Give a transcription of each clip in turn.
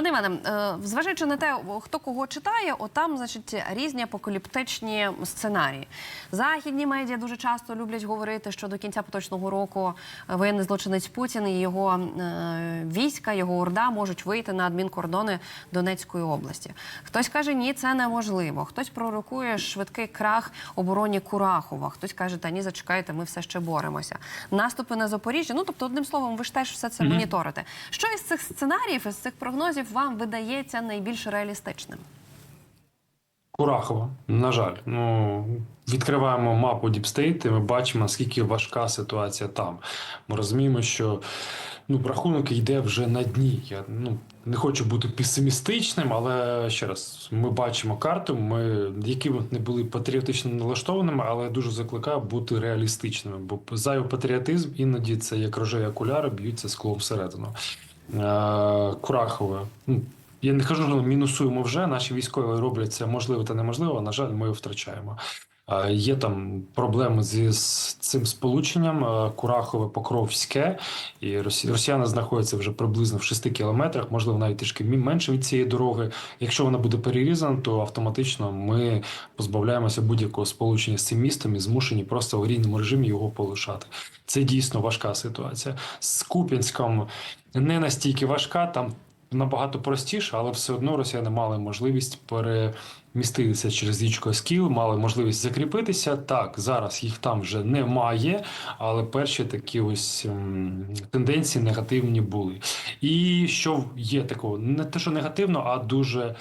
Пане Іване, е, зважаючи на те, хто кого читає, отам, значить, різні апокаліптичні сценарії. Західні медіа дуже часто люблять говорити, що до кінця поточного року воєнний злочинець Путін і його е, війська, його орда можуть вийти на адмінкордони Донецької області. Хтось каже, ні, це неможливо. Хтось пророкує швидкий крах обороні Курахова. Хтось каже, та ні, зачекайте, ми все ще боремося. Наступи на Запоріжжя. Ну тобто, одним словом, ви ж теж все це моніторите. Що із цих сценаріїв, із цих прогнозів вам видається найбільш реалістичним? Курахова, на жаль, ну відкриваємо мапу Діпстейт, і ми бачимо, наскільки важка ситуація там. Ми розуміємо, що ну рахунок йде вже на дні. Я ну не хочу бути песимістичним, але ще раз ми бачимо карту. Ми які б не були патріотично налаштованими, але я дуже закликаю бути реалістичними, бо зайвий патріотизм іноді це як рожеві окуляри б'ються склом всередину. Е, Курахове. Ну, я не кажу, що мінусуємо вже. Наші військові роблять це можливо та неможливо. На жаль, ми втрачаємо. Е, Є там проблеми зі з цим сполученням е, Курахове Покровське, і росі- росіяни знаходяться вже приблизно в 6 кілометрах, можливо, навіть трішки менше від цієї дороги. Якщо вона буде перерізана, то автоматично ми позбавляємося будь-якого сполучення з цим містом і змушені просто в аварійному режимі його полишати. Це дійсно важка ситуація. З Куп'янськом не настільки важка, там набагато простіше, але все одно росіяни мали можливість переміститися через річку Скіл, мали можливість закріпитися. Так, зараз їх там вже немає, але перші такі ось ем, тенденції негативні були. І що є такого? Не те, що негативно, а дуже.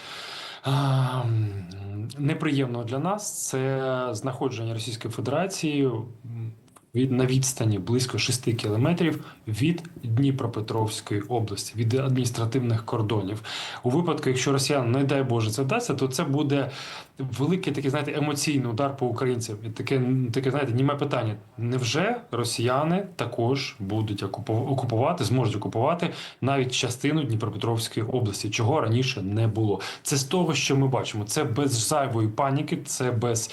ем, Неприємно для нас це знаходження Російської Федерації від на відстані близько 6 кілометрів від Дніпропетровської області, від адміністративних кордонів. У випадку, якщо росіян, не дай Боже, це вдасться, то це буде великий такий, знаєте, емоційний удар по українцям. І таке, таке знаєте, німе питання. Невже росіяни також будуть окупу- окупувати, зможуть окупувати навіть частину Дніпропетровської області, чого раніше не було? Це з того, що ми бачимо. Це без зайвої паніки, це без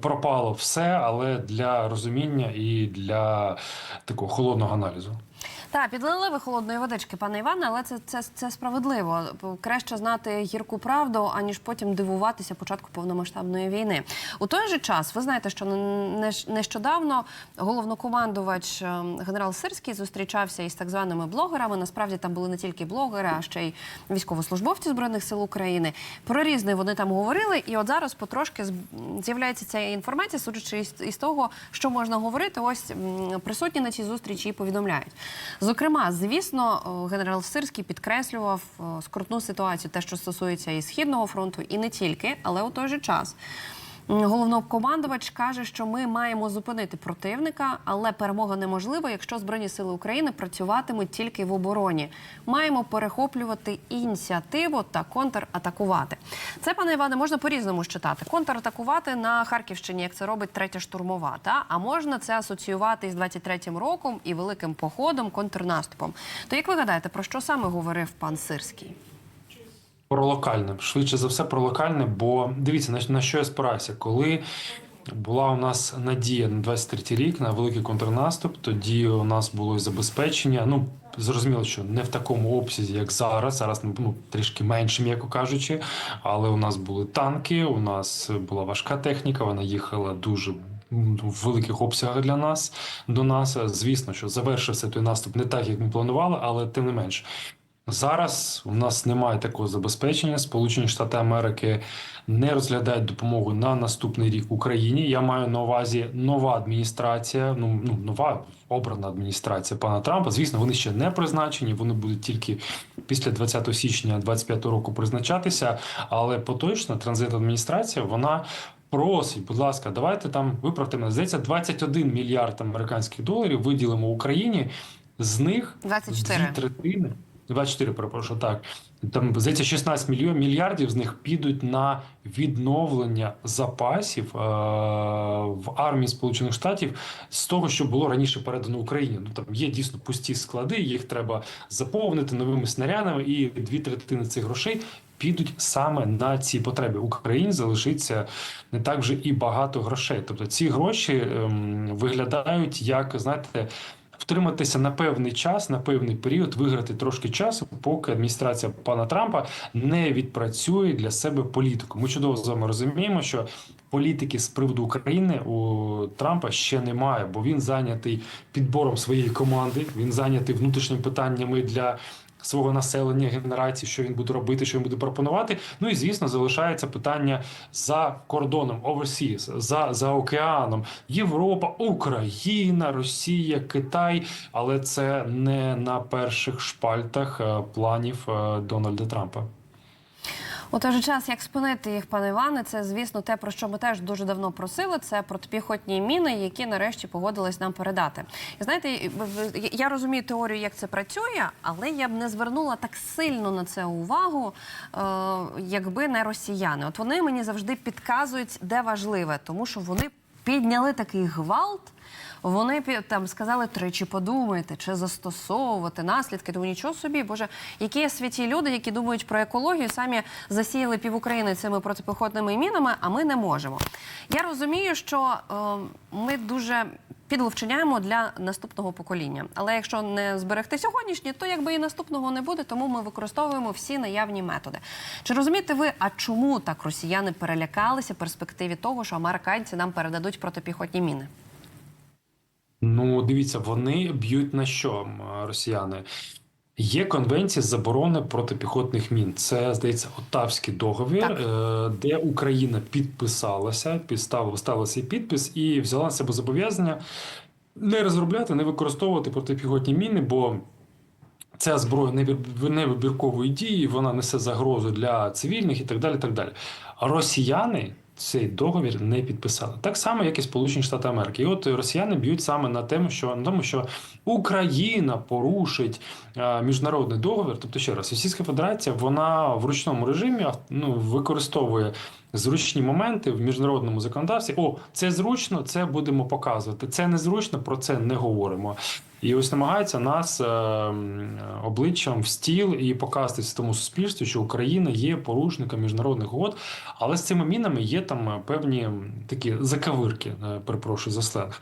пропало все, але для розуміння і для такого холодного аналізу. Так, підлили ви холодної водички, пане Іване, але це, це, це справедливо. Краще знати гірку правду, аніж потім дивуватися початку повномасштабної війни. У той же час ви знаєте, що не- нещодавно головнокомандувач е, генерал Сирський зустрічався із так званими блогерами. Насправді там були не тільки блогери, а ще й військовослужбовці збройних сил України. Про різне вони там говорили, і от зараз потрошки з'являється ця інформація, судячи із того, що можна говорити. Ось присутні на цій зустрічі і повідомляють. Зокрема, звісно, генерал Сирський підкреслював скрутну ситуацію, те, що стосується і східного фронту, і не тільки, але у той же час. Головнокомандувач каже, що ми маємо зупинити противника, але перемога неможлива, якщо збройні сили України працюватимуть тільки в обороні. Маємо перехоплювати ініціативу та контратакувати. Це, пане Іване, можна по-різному читати. Контратакувати на Харківщині, як це робить третя штурмова. Та а можна це асоціювати із 23-м роком і великим походом, контрнаступом. То як ви гадаєте, про що саме говорив пан Сирський? Про локальне, швидше за все, про локальне, бо дивіться, на, на що я спираюся. Коли була у нас надія на 23 рік на великий контрнаступ, тоді у нас було і забезпечення. Ну зрозуміло, що не в такому обсязі, як зараз. Зараз ну трішки менше, м'яко кажучи. Але у нас були танки, у нас була важка техніка. Вона їхала дуже. В великих обсягах для нас до нас. Звісно, що завершився той наступ не так, як ми планували, але тим не менш. Зараз у нас немає такого забезпечення. Сполучені Штати Америки не розглядають допомогу на наступний рік Україні. Я маю на увазі нова адміністрація. Ну ну нова обрана адміністрація пана Трампа. Звісно, вони ще не призначені. Вони будуть тільки після 20 січня 25 року призначатися. Але поточна транзит адміністрація вона. Просить, будь ласка, давайте там виправте мене. Здається, 21 мільярд американських доларів виділимо Україні. З них 24. дві третини. 24, перепрошую, так. Там, здається, 16 мільйонів мільярдів з них підуть на відновлення запасів е- в армії Сполучених Штатів з того, що було раніше передано Україні. Ну там є дійсно пусті склади, їх треба заповнити новими снарядами, і дві третини цих грошей підуть саме на ці потреби. Україні залишиться не так вже і багато грошей. Тобто ці гроші ем, виглядають як знаєте. Втриматися на певний час, на певний період, виграти трошки часу, поки адміністрація пана Трампа не відпрацює для себе політику. Ми чудово з вами розуміємо, що політики з приводу України у Трампа ще немає, бо він зайнятий підбором своєї команди. Він зайнятий внутрішніми питаннями для свого населення, генерації, що він буде робити, що він буде пропонувати. Ну і звісно, залишається питання за кордоном, overseas, за, за океаном, Європа, Україна, Росія, Китай. Але це не на перших шпальтах е, планів е, Дональда Трампа. У той же час, як спинити їх, пане Іване, це звісно те, про що ми теж дуже давно просили. Це протипіхотні міни, які нарешті погодились нам передати. І знаєте, я розумію теорію, як це працює, але я б не звернула так сильно на це увагу, е, якби не росіяни. От вони мені завжди підказують, де важливе, тому що вони підняли такий гвалт. Вони там сказали тричі подумайте, чи застосовувати наслідки. Тому нічого собі, боже, які святі люди, які думають про екологію, самі засіяли пів України цими протипіхотними мінами, а ми не можемо. Я розумію, що е, ми дуже підло вчиняємо для наступного покоління. Але якщо не зберегти сьогоднішнє, то якби і наступного не буде, тому ми використовуємо всі наявні методи. Чи розумієте ви, а чому так росіяни перелякалися перспективі того, що американці нам передадуть протипіхотні міни? Ну, дивіться, вони б'ють на що росіяни? Є конвенція заборони протипіхотних мін. Це здається Отавський договір, Так. е, де Україна підписалася, підставила ставила свій підпис і взяла на себе зобов'язання не розробляти, не використовувати протипіхотні міни, бо ця зброя невибір- невибіркової дії, вона несе загрозу для цивільних і так далі. Так далі. Росіяни цей договір не підписали. Так само, як і Сполучені Штати Америки. І от росіяни б'ють саме на тему, що на тому, що Україна порушить е, міжнародний договір. Тобто, ще раз, Російська Федерація вона в ручному режимі ну, використовує зручні моменти в міжнародному законодавстві. О, це зручно, це будемо показувати. Це незручно, про це не говоримо. І ось намагається нас е, обличчям в стіл і показати тому суспільству, що Україна є порушником міжнародних угод, але з цими мінами є там е, певні такі закавирки, е, перепрошую за сленг.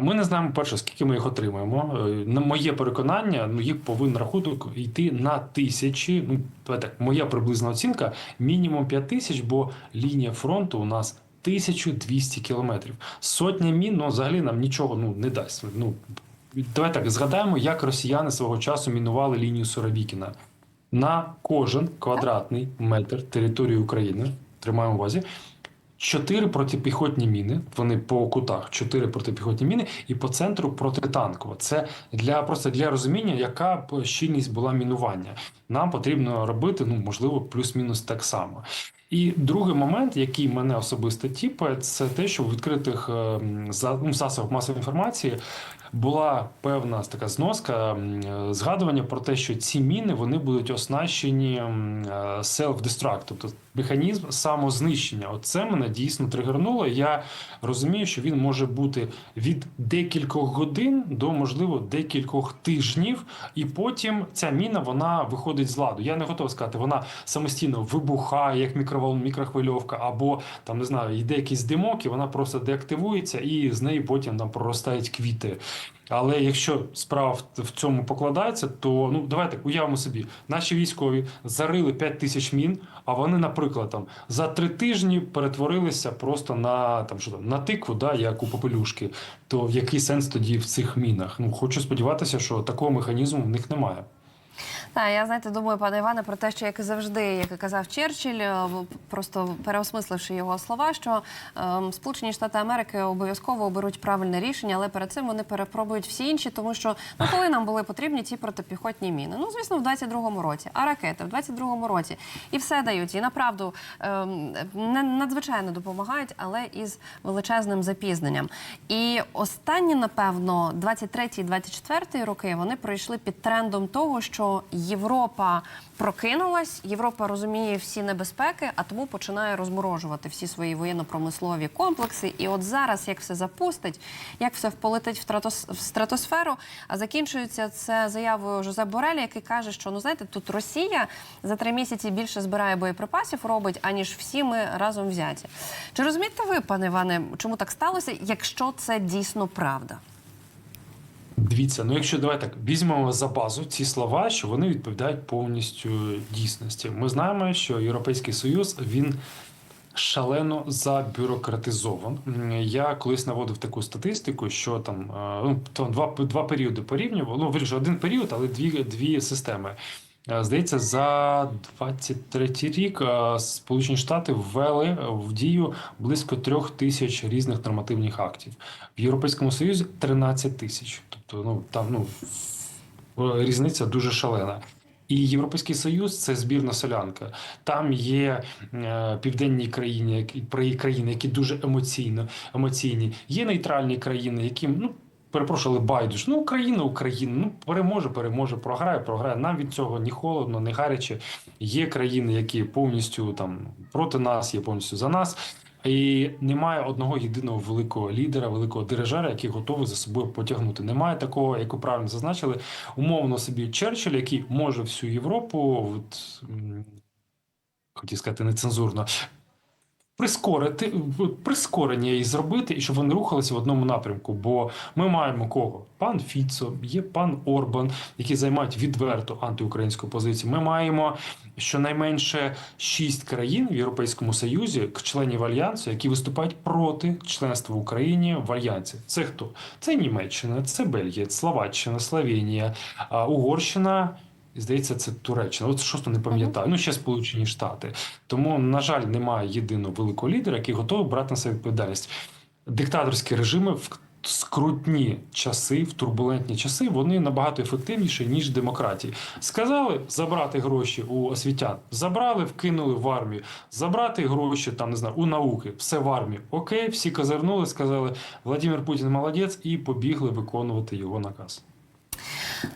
Ми не знаємо перше, скільки ми їх отримаємо. На моє переконання, ну їх повинен рахунок йти на тисячі. Ну так, моя приблизна оцінка мінімум 5 тисяч, бо лінія фронту у нас 1200 кілометрів. Сотня мін ну, взагалі нам нічого ну не дасть. Ну давай так згадаємо, як росіяни свого часу мінували лінію Суровікіна. На кожен квадратний метр території України тримаємо в увазі. Чотири протипіхотні міни. Вони по кутах, чотири протипіхотні міни, і по центру протитанкова. Це для просто для розуміння, яка щільність була мінування. Нам потрібно робити, ну можливо, плюс-мінус так само. І другий момент, який мене особисто тіпає, це те, що в відкритих е, ну, засобах масової інформації була певна така зноска згадування про те, що ці міни вони будуть оснащені е, self-destruct, тобто механізм самознищення. Оце мене дійсно тригернуло. Я розумію, що він може бути від декількох годин до можливо декількох тижнів, і потім ця міна вона виходить з ладу. Я не готовий сказати, вона самостійно вибухає як мікровол, мікрохвильовка, або там не знаю, йде якийсь димок, і вона просто деактивується, і з неї потім там проростають квіти. Але якщо справа в- в цьому покладається, то ну давайте уявимо собі, наші військові зарили 5 тисяч мін, а вони, наприклад, там за три тижні перетворилися просто на там що там на тикву, да, як у попелюшки. То який сенс тоді в цих мінах? Ну хочу сподіватися, що такого механізму в них немає. Так, я знаєте, думаю, пане Іване, про те, що як і завжди, як і казав Черчилль, е, просто переосмисливши його слова, що ем, Сполучені Штати Америки обов'язково оберуть правильне рішення, але перед цим вони перепробують всі інші, тому що ну коли нам були потрібні ці протипіхотні міни? Ну звісно, в 22-му році, а ракети в 22-му році і все дають. І направду ем, надзвичайно допомагають, але із величезним запізненням. І останні, напевно, 23-24 роки вони пройшли під трендом того, що Європа прокинулась, Європа розуміє всі небезпеки, а тому починає розморожувати всі свої воєнно-промислові комплекси. І от зараз, як все запустить, як все вполетить в стратос- в стратосферу, а закінчується це заявою Жозе Бореля, який каже, що ну знаєте, тут Росія за три місяці більше збирає боєприпасів, робить, аніж всі ми разом взяті. Чи розумієте ви, пане Іване, чому так сталося, якщо це дійсно правда? Дивіться, ну якщо давай так візьмемо за базу ці слова, що вони відповідають повністю дійсності. Ми знаємо, що Європейський Союз він шалено забюрократизован. Я колись наводив таку статистику, що там е, ну, два, два періоди порівнював. Ну, вирішив один період, але дві, дві системи. Е, Здається, за 23 рік е, Сполучені Штати ввели в дію близько трьох тисяч різних нормативних актів. В Європейському Союзі 13 тисяч. Тобто, ну там ну різниця дуже шалена. І Європейський Союз це збірна солянка. Там є е, південні країни, які країни, які дуже емоційно емоційні. Є нейтральні країни, яким ну. Перепрошую, але байдуже. Ну, Україна, Україна, ну переможе, переможе, програє, програє. Нам від цього ні холодно, ні гаряче. Є країни, які повністю там проти нас, є повністю за нас. І немає одного єдиного великого лідера, великого дирижера, який готовий за собою потягнути. Немає такого, як ви правильно зазначили, умовно собі Черчилль, який може всю Європу, от, хотів сказати нецензурно, прискорити, прискорення її зробити, і щоб вони рухалися в одному напрямку. Бо ми маємо кого? Пан Фіцо, є пан Орбан, які займають відверто антиукраїнську позицію. Ми маємо щонайменше шість країн в Європейському Союзі, членів альянсу, які виступають проти членства України в альянсі. Це хто? Це Німеччина, це Бельгія, Словаччина, Словенія, Угорщина. І здається, це Туреччина. От щось не пам'ятаю. Ну ще Сполучені Штати. Тому, на жаль, немає єдиного великого лідера, який готовий брати на себе відповідальність. Диктаторські режими в скрутні часи, в турбулентні часи, вони набагато ефективніші, ніж демократії. Сказали забрати гроші у освітян, забрали, вкинули в армію, забрати гроші там не знаю, у науки, все в армію. Окей, всі козирнули, сказали Владимир Путін молодець, і побігли виконувати його наказ.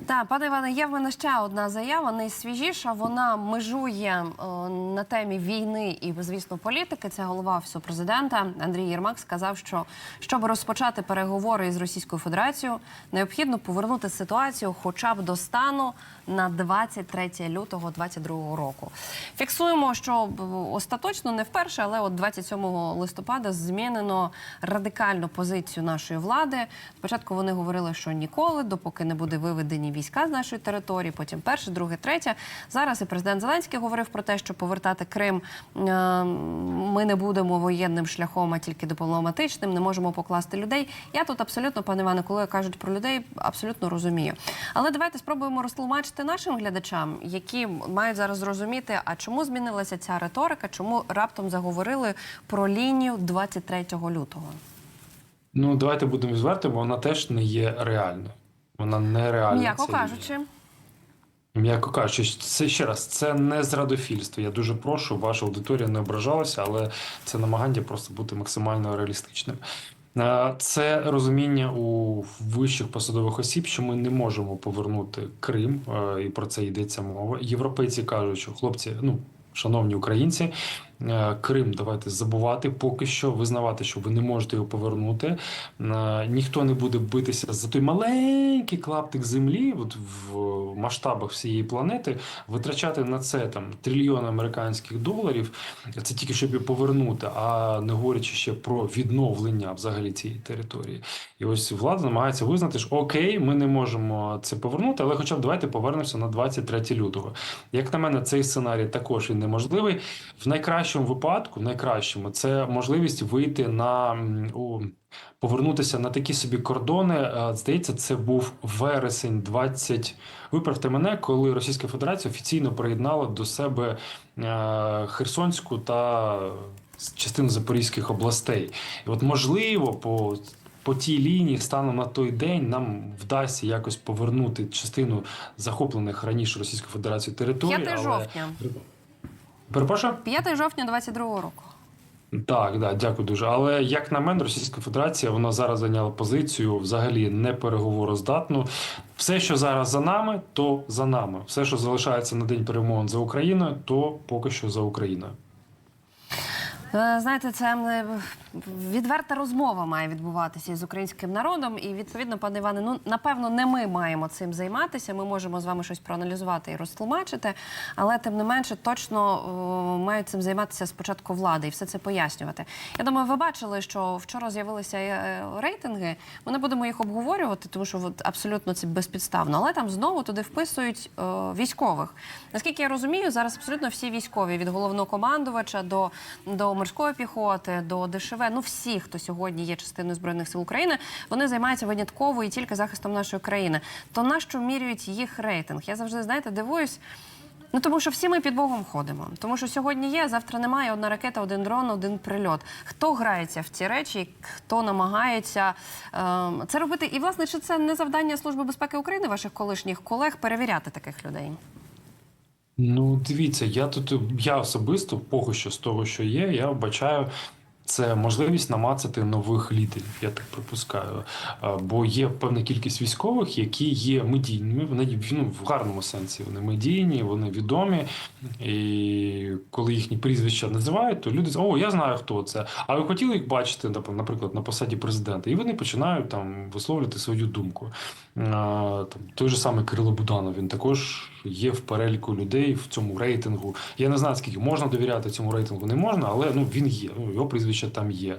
Так, пане Іване, є в мене ще одна заява, найсвіжіша. Вона межує е, на темі війни і, звісно, політики. Це голова офісу президента Андрій Єрмак сказав, що щоб розпочати переговори із Російською Федерацією, необхідно повернути ситуацію, хоча б до стану на 23 лютого 2022 року. Фіксуємо, що остаточно не вперше, але от 27 листопада змінено радикальну позицію нашої влади. Спочатку вони говорили, що ніколи, допоки не буде виведені війська з нашої території. Потім перше, друге, третє. Зараз і президент Зеленський говорив про те, що повертати Крим е, ми не будемо воєнним шляхом, а тільки дипломатичним. Не можемо покласти людей. Я тут абсолютно, пане Іване, коли кажуть про людей, абсолютно розумію. Але давайте спробуємо розтлумачити нашим глядачам, які мають зараз зрозуміти, а чому змінилася ця риторика, чому раптом заговорили про лінію 23 лютого. Ну, давайте будемо відверти, бо вона теж не є реальною. Вона нереальна. М'яко кажучи. М'яко кажучи, це ще раз, це не зрадофільство. Я дуже прошу, ваша аудиторія не ображалася, але це намагання просто бути максимально реалістичним. Це розуміння у вищих посадових осіб, що ми не можемо повернути Крим, е, і про це йдеться мова. Європейці кажуть, що хлопці, ну шановні українці, Крим давайте забувати поки що, визнавати, що ви не можете його повернути. Е, Ніхто не буде битися за той маленький клаптик землі, от в масштабах всієї планети, витрачати на це там трильйони американських доларів. Це тільки щоб його повернути, а не говорячи ще про відновлення взагалі цієї території. І ось влада намагається визнати, що окей, ми не можемо це повернути, але хоча б давайте повернемося на 23 лютого. Як на мене, цей сценарій також він неможливий. В найкращому випадку, в найкращому, це можливість вийти на у. Повернутися на такі собі кордони. Е, Здається, це був вересень 20... Виправте мене, коли Російська Федерація офіційно приєднала до себе е, Херсонську та частину Запорізьких областей. І от можливо, по, по тій лінії станом на той день нам вдасться якось повернути частину захоплених раніше Російською Федерацією територій. 5 але... Перепрошую? 5 жовтня 22 року. Так, да, дякую дуже. Але як на мене, Російська Федерація вона зараз зайняла позицію взагалі не переговороздатну. Все, що зараз за нами, то за нами. Все, що залишається на день перемовин за Україною, то поки що за Україною. Е, Знаєте, це е, відверта розмова має відбуватися із українським народом. І відповідно, пане Іване, ну напевно, не ми маємо цим займатися. Ми можемо з вами щось проаналізувати і розтлумачити, але тим не менше точно о, мають цим займатися спочатку влади і все це пояснювати. Я думаю, ви бачили, що вчора з'явилися е, рейтинги. Ми не будемо їх обговорювати, тому що от, абсолютно це безпідставно. Але там знову туди вписують е, військових. Наскільки я розумію, зараз абсолютно всі військові від головнокомандувача до, до морської піхоти, до ДШВ, ну всі, хто сьогодні є частиною збройних сил України, вони займаються винятково і тільки захистом нашої країни. То на що міряють їх рейтинг? Я завжди знаєте, дивуюсь. Ну тому що всі ми під Богом ходимо. Тому що сьогодні є, завтра немає. Одна ракета, один дрон, один прильот. Хто грається в ці речі, хто намагається ем, це робити? І власне, чи це не завдання Служби безпеки України, ваших колишніх колег, перевіряти таких людей? Ну, дивіться, я тут я особисто, поки що з того, що є, я вбачаю. Це можливість намацати нових лідерів, я так припускаю. Бо є певна кількість військових, які є медійними. Вони ну, в гарному сенсі вони медійні, вони відомі. І коли їхні прізвища називають, то люди о, я знаю, хто це. А ви хотіли їх бачити, нап- наприклад, на посаді президента? І вони починають там висловлювати свою думку. Там той же самий Кирило Буданов, він також є в переліку людей в цьому рейтингу. Я не знаю, скільки можна довіряти цьому рейтингу, не можна, але ну він є. Ну його прізвище там є.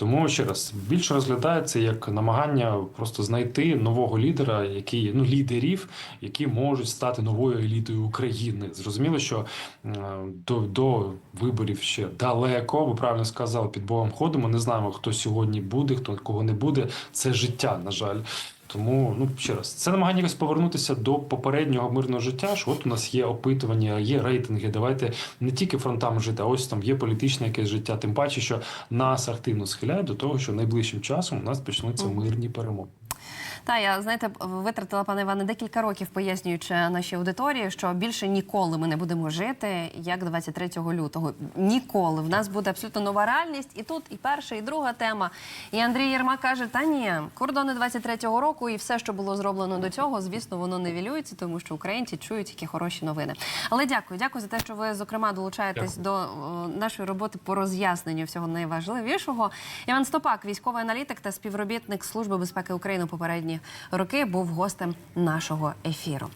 Тому ще раз більше розглядається як намагання просто знайти нового лідера, який ну лідерів, які можуть стати новою елітою України. Зрозуміло, що до, до виборів ще далеко. Ви правильно сказали, під Богом ходимо. Не знаємо, хто сьогодні буде, хто кого не буде. Це життя, на жаль. Тому ну ще раз, це намагання якось повернутися до попереднього мирного життя. Що от у нас є опитування, є рейтинги. Давайте не тільки фронтам жити, а ось там є політичне якесь життя. Тим паче, що нас активно схиляє до того, що найближчим часом у нас почнуться мирні перемоги. Та я знаєте, витратила пане Іване декілька років, пояснюючи нашій аудиторії, що більше ніколи ми не будемо жити як 23 лютого. Ніколи в нас буде абсолютно нова реальність. І тут і перша, і друга тема. І Андрій Єрмак каже: Та ні, кордони 23-го року і все, що було зроблено до цього, звісно, воно не вілюється, тому що українці чують які хороші новини. Але дякую, дякую за те, що ви зокрема долучаєтесь до о, нашої роботи по роз'ясненню всього найважливішого. Іван Стопак, військовий аналітик та співробітник Служби безпеки України у попередні роки, був гостем нашого ефіру.